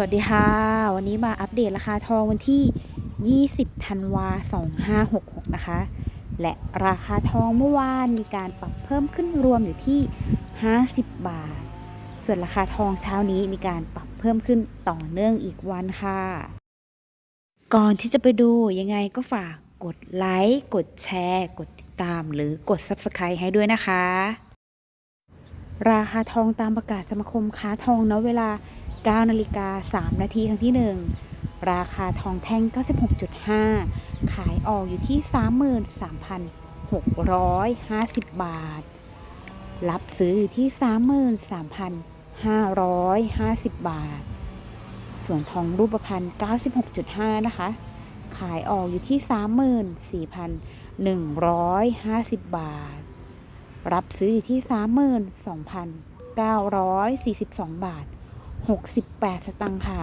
วัสดีค่ะ วันนี้มาอัปเดตราคาทองวันที่ 20 ธันวา 2566 นะคะ และราคาทองเมื่อวานมีการปรับเพิ่มขึ้นรวมอยู่ที่ 50 บาท ส่วนราคาทองเช้านี้มีการปรับเพิ่มขึ้นต่อเนื่องอีกวันค่ะ ก่อนที่จะไปดูยังไงก็ฝากกดไลค์ กดแชร์ กดติดตามหรือกด Subscribe ให้ด้วยนะคะ ราคาทองตามประกาศสมาคมค้าทองณเวลา 9นาฬิกา3นาทีครั้งที่ 1 ราคาทองแท่ง 96.5 ขายออกอยู่ที่ 33,650 บาท รับซื้ออยู่ที่ 33,550 บาท ส่วนทองรูปพรรณ96.5 นะคะ ขายออกอยู่ที่ 34,150 บาท รับซื้ออยู่ที่ 32,942 บาท 68 สตังค์ค่ะ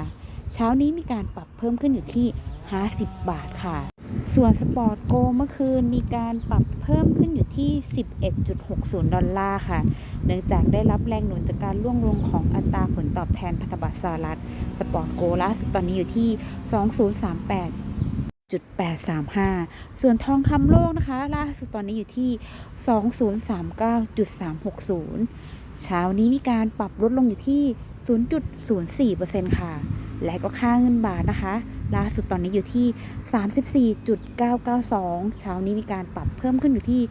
เช้านี้มีการปรับเพิ่มขึ้นอยู่ที่ 50 บาทค่ะ ส่วนสปอร์ตโกเมื่อคืนมีการปรับเพิ่มขึ้นอยู่ที่ 11.60 ดอลลาร์ค่ะ เนื่องจากได้รับแรงหนุนจากการล่วงลงของอัตราผลตอบแทนพันธบัตรสหรัฐ สปอร์ตโกล่าสุดตอนนี้อยู่ที่ 2038 835 ส่วนทองคำโลกนะคะ ล่าสุดตอนนี้อยู่ที่ 2039.360 เช้านี้มีการปรับลดลงอยู่ที่ 0.04%ค่ะ และก็ค่าเงินบาทนะคะ ล่าสุดตอนนี้อยู่ที่ 34.992 เช้านี้มีการปรับเพิ่มขึ้นอยู่ที่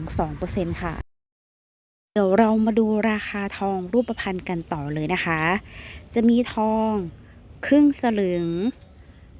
0.22%ค่ะเดี๋ยวเรามาดูราคาทองรูปพรรณกันต่อเลยนะคะ จะมีทองครึ่งสลึง